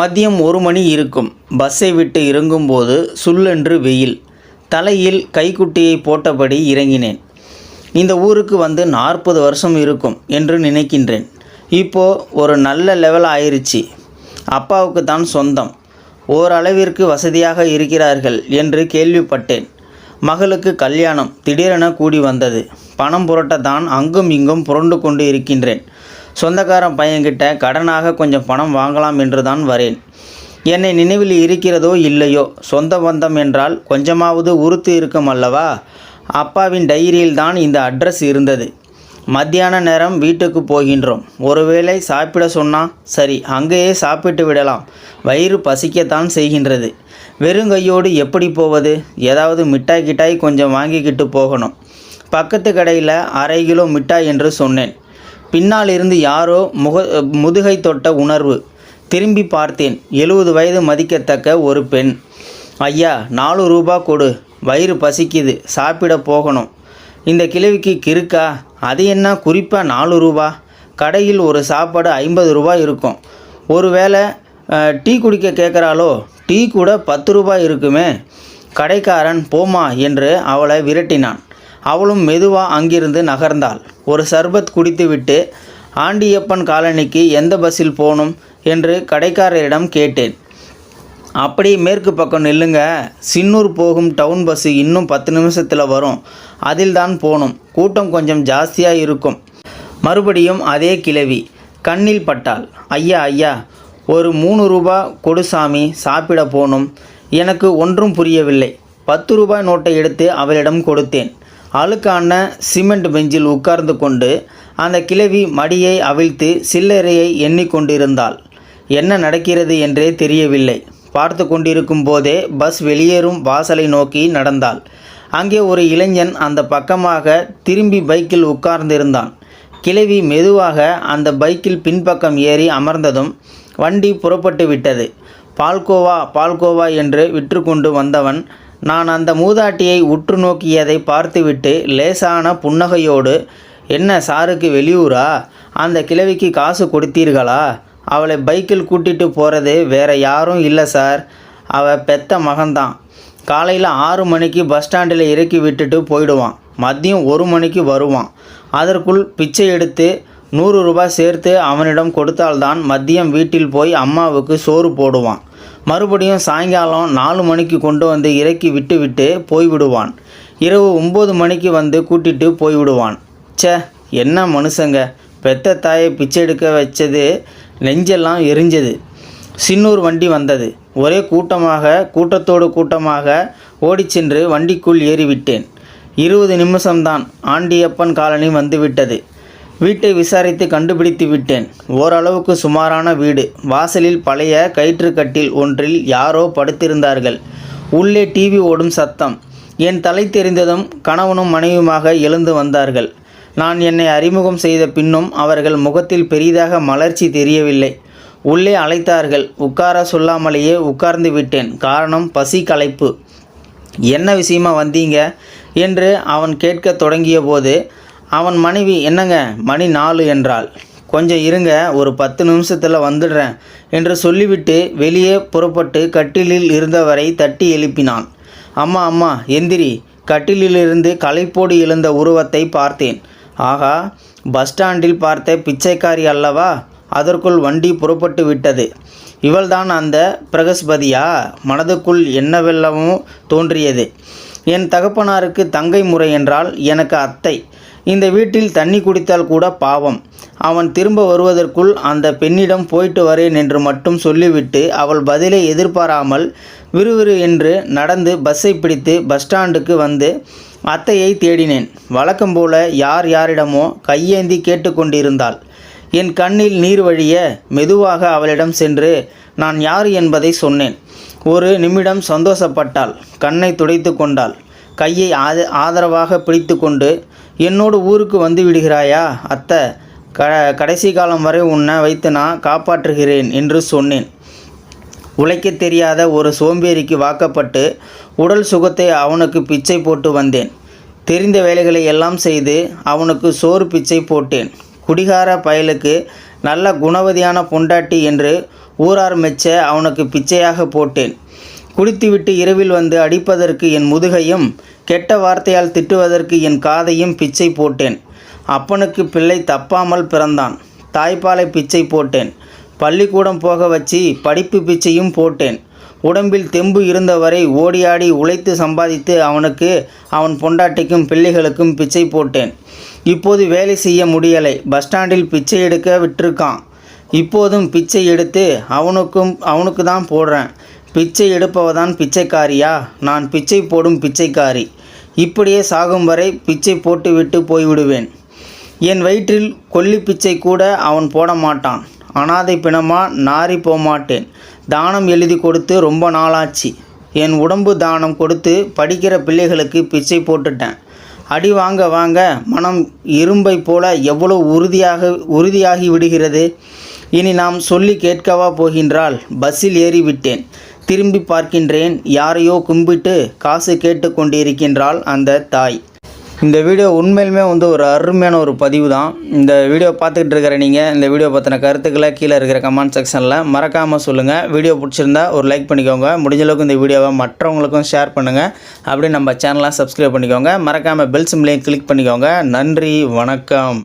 மதியம் ஒரு மணி இருக்கும். பஸ்ஸை விட்டு இறங்கும்போது சுள்ளென்று வெயில். தலையில் கைக்குட்டியை போட்டபடி இறங்கினேன். இந்த ஊருக்கு வந்து நாற்பது வருஷம் இருக்கும் என்று நினைக்கின்றேன். இப்போ ஒரு நல்ல லெவல் ஆயிருச்சு. அப்பாவுக்கு தான் சொந்தம். ஓரளவிற்கு வசதியாக இருக்கிறார்கள் என்று கேள்விப்பட்டேன். மகளுக்கு கல்யாணம் திடீரென கூடி வந்தது. பணம் புரட்டத்தான் அங்கும் இங்கும் புரண்டு கொண்டு இருக்கின்றேன். சொந்தக்காரன் பையன்கிட்ட கடனாக கொஞ்சம் பணம் வாங்கலாம் என்று தான் வரேன். என்னை நினைவில் இருக்கிறதோ இல்லையோ? சொந்த பந்தம் என்றால் கொஞ்சமாவது உறுத்து இருக்கும் அல்லவா? அப்பாவின் டைரியில் தான் இந்த அட்ரஸ் இருந்தது. மத்தியான நேரம் வீட்டுக்கு போகின்றோம். ஒருவேளை சாப்பிட சொன்னா சரி அங்கேயே சாப்பிட்டு விடலாம். வயிறு பசிக்கத்தான் செய்கின்றது. வெறுங்கையோடு எப்படி போவது? ஏதாவது மிட்டாய் கிட்டாய் கொஞ்சம் வாங்கிக்கிட்டு போகணும். பக்கத்து கடையில் அரை கிலோ மிட்டாய் என்று சொன்னேன். பின்னால் இருந்து யாரோ முக முதுகை தொட்ட உணர்வு. திரும்பி பார்த்தேன். எழுபது வயது மதிக்கத்தக்க ஒரு பெண். ஐயா நாலு ரூபா கொடு. வயிறு பசிக்குது. சாப்பிட போகணும். இந்த கிழவிக்கு கிறுக்கா? அது என்ன? குறிப்பாக நாலு ரூபா. கடையில் ஒரு சாப்பாடு ஐம்பது ரூபாய் இருக்கும். ஒருவேளை டீ குடிக்க கேட்குறாளோ டீ கூட பத்து ரூபாய் இருக்குமே. கடைக்காரன் போமா என்று அவளை விரட்டினான். அவளும் மெதுவாக அங்கிருந்து நகர்ந்தாள். ஒரு சர்பத் குடித்துவிட்டு ஆண்டியப்பன் காலனிக்கு எந்த பஸ்ஸில் போகணும்? என்று கடைக்காரரிடம் கேட்டேன். அப்படி மேற்கு பக்கம் நில்லுங்க. சின்னூர் போகும் டவுன் பஸ்ஸு இன்னும் பத்து நிமிஷத்தில் வரும். அதில் தான் போகணும். கூட்டம் கொஞ்சம் ஜாஸ்தியாக இருக்கும். மறுபடியும் அதே கிழவி கண்ணில் பட்டாள் ஐயா ஐயா ஒரு மூணு ரூபா கொடுசாமி சாப்பிட போகணும். எனக்கு ஒன்றும் புரியவில்லை. பத்து ரூபாய் நோட்டை எடுத்து அவளிடம் கொடுத்தேன். அழுக்கான சிமெண்ட் பெஞ்சில் உட்கார்ந்து கொண்டு அந்த கிழவி மடியை அவிழ்த்து சில்லறையை எண்ணிக்கொண்டிருந்தாள் என்ன நடக்கிறது? என்றே தெரியவில்லை. பார்த்து கொண்டிருக்கும் போதே பஸ் வெளியேறும் வாசலை நோக்கி நடந்தாள். அங்கே ஒரு இளைஞன் அந்த பக்கமாக திரும்பி பைக்கில் உட்கார்ந்திருந்தான். கிழவி மெதுவாக அந்த பைக்கில் பின்பக்கம் ஏறி அமர்ந்ததும் வண்டி புறப்பட்டு விட்டது. பால்கோவா பால்கோவா என்று விற்று கொண்டு வந்தவன் நான் அந்த மூதாட்டியை உற்று நோக்கியதை பார்த்துவிட்டு லேசான புன்னகையோடு என்ன சாருக்கு வெளியூரா? அந்த கிழவிக்கு காசு கொடுத்தீர்களா? அவளை பைக்கில் கூட்டிட்டு போகிறது வேற யாரும் இல்லை சார். அவ பெத்த மகன்தான். காலையில் ஆறு மணிக்கு பஸ் ஸ்டாண்டில் இறக்கி விட்டுட்டு போயிடுவான். மதியம் ஒரு மணிக்கு வருவான். அதற்குள் பிச்சை எடுத்து நூறு ரூபாய் சேர்த்து அவனிடம் கொடுத்தால்தான் மதியம் வீட்டில் போய் அம்மாவுக்கு சோறு போடுவான். மறுபடியும் சாயங்காலம் நாலு மணிக்கு கொண்டு வந்து இறக்கி விட்டு விட்டு போய்விடுவான். இரவு ஒம்பது மணிக்கு வந்து கூட்டிட்டு போய்விடுவான். ச்சே என்ன மனுஷங்க. பெத்த தாயை பிச்சை எடுக்க வச்சது நெஞ்செல்லாம் எரிஞ்சது. சின்னூர் வண்டி வந்தது. ஒரே கூட்டமாக கூட்டத்தோடு கூட்டமாக ஓடிச்சென்று வண்டிக்குள் ஏறிவிட்டேன். இருபது நிமிஷம்தான். ஆண்டியப்பன் காலனி வந்துவிட்டது. வீட்டை விசாரித்து கண்டுபிடித்து விட்டேன். ஓரளவுக்கு சுமாரான வீடு. வாசலில் பழைய கயிற்றுக்கட்டில் ஒன்றில் யாரோ படுத்திருந்தார்கள். உள்ளே டிவி ஓடும் சத்தம். என் தலை தெரிந்ததும் கணவனும் மனைவியுமாக எழுந்து வந்தார்கள். நான் என்னை அறிமுகம் செய்த பின்னும் அவர்கள் முகத்தில் பெரிதாக மலர்ச்சி தெரியவில்லை. உள்ளே அழைத்தார்கள். உட்கார சொல்லாமலேயே உட்கார்ந்து விட்டேன். காரணம் பசி களைப்பு. என்ன விஷயமா வந்தீங்க? என்று அவன் கேட்கத் தொடங்கிய போது அவன் மனைவி என்னங்க? மணி நாலு என்றாள். கொஞ்சம் இருங்க ஒரு பத்து நிமிஷத்தில் வந்துடுறேன் என்று சொல்லிவிட்டு வெளியே புறப்பட்டு கட்டிலில் இருந்தவரை தட்டி எழுப்பினான். அம்மா அம்மா எந்திரி. கட்டிலிலிருந்து களைப்போடு எழுந்த உருவத்தை பார்த்தேன். ஆகா பஸ் ஸ்டாண்டில் பார்த்த பிச்சைக்காரி அல்லவா? அதற்குள் வண்டி புறப்பட்டு விட்டது. இவள்தான் அந்த பிரகஸ்பதியா? மனதுக்குள் என்னவெல்லாமோ தோன்றியது. என் தகப்பனாருக்கு தங்கை முறை என்றால் எனக்கு அத்தை. இந்த வீட்டில் தண்ணி குடித்தால் கூட பாவம். அவன் திரும்ப வருவதற்குள் அந்த பெண்ணிடம் போயிட்டு வரேன் என்று மட்டும் சொல்லிவிட்டு அவள் பதிலை எதிர்பாராமல் விறுவிறு என்று நடந்து பஸ்ஸை பிடித்து பஸ் ஸ்டாண்டுக்கு வந்து அத்தையை தேடினேன். வழக்கம் போல யார் யாரிடமோ கையேந்தி கேட்டுக்கொண்டிருந்தாள். என் கண்ணில் நீர் வழிய மெதுவாக அவளிடம் சென்று நான் யார் என்பதை சொன்னேன். ஒரு நிமிடம் சந்தோஷப்பட்டாள். கண்ணை துடைத்து கொண்டாள். கையை ஆத ஆதரவாக பிடித்து கொண்டு என்னோடு ஊருக்கு வந்து விடுகிறாயா? அத்தை க கடைசி காலம் வரை உன்னை வைத்து நான் காப்பாற்றுகிறேன் என்று சொன்னேன். உழைக்கத் தெரியாத ஒரு சோம்பேறிக்கு வாக்கப்பட்டு உடல் சுகத்தை அவனுக்கு பிச்சை போட்டு வந்தேன். தெரிந்த வேலைகளை எல்லாம் செய்து அவனுக்கு சோறு பிச்சை போட்டேன். குடிகார பயலுக்கு நல்ல குணவதியான பொண்டாட்டி என்று ஊரார் மெச்ச அவனுக்கு பிச்சையாக போட்டேன். குடித்துவிட்டு இரவில் வந்து அடிப்பதற்கு என் முதுகையும் கெட்ட வார்த்தையால் திட்டுவதற்கு என் காதையும் பிச்சை போட்டேன். அப்பனுக்கு பிள்ளை தப்பாமல் பிறந்தான். தாய்ப்பாலை பிச்சை போட்டேன். பள்ளிக்கூடம் போக வச்சு படிப்பு பிச்சையும் போட்டேன். உடம்பில் தெம்பு இருந்தவரை ஓடியாடி உழைத்து சம்பாதித்து அவனுக்கு அவன் பொண்டாட்டிக்கும் பிள்ளைகளுக்கும் பிச்சை போட்டேன். இப்போது வேலை செய்ய முடியலை. பஸ் ஸ்டாண்டில் பிச்சை எடுக்க விட்டிருக்கான். இப்போதும் பிச்சை எடுத்து அவனுக்கும் அவனுக்கு தான் போடுறேன். பிச்சை எடுப்பவதான் பிச்சைக்காரியா? நான் பிச்சை போடும் பிச்சைக்காரி. இப்படியே சாகும் வரை பிச்சை போட்டுவிட்டு போய்விடுவேன். என் வயிற்றில் கொல்லி பிச்சை கூட அவன் போட மாட்டான் அனாதை பிணமா? நாரி போமாட்டேன். தானம் எழுதி கொடுத்து ரொம்ப நாளாச்சு. என் உடம்பு தானம் கொடுத்து படிக்கிற பிள்ளைகளுக்கு பிச்சை போட்டுட்டேன். அடி வாங்க வாங்க மனம் இரும்பை போல எவ்வளோ உறுதியாக உறுதியாகி விடுகிறது? இனி நாம் சொல்லி கேட்கவா போகின்றாள் பஸ்ஸில் ஏறிவிட்டேன். திரும்பி பார்க்கின்றேன் யாரையோ கும்பிட்டு காசு கேட்டு கொண்டிருக்கின்றாள் அந்த தாய். இந்த வீடியோ உண்மையிலுமே வந்து ஒரு அருமையான ஒரு பதிவு தான் இந்த வீடியோ பார்த்துக்கிட்டு இருக்கிற நீங்கள் இந்த வீடியோ பற்றின கருத்துக்களை கீழே இருக்கிற கமெண்ட் செக்ஷனில் மறக்காமல் சொல்லுங்கள் வீடியோ பிடிச்சிருந்தா ஒரு லைக் பண்ணிக்கோங்க. முடிஞ்ச அளவுக்கு இந்த வீடியோவை மற்றவங்களுக்கும் ஷேர் பண்ணுங்கள் அப்படியே நம்ம சேனலாக சப்ஸ்கிரைப் பண்ணிக்கோங்க. மறக்காமல் பெல் சிம்லையும் கிளிக் பண்ணிக்கோங்க. நன்றி வணக்கம்.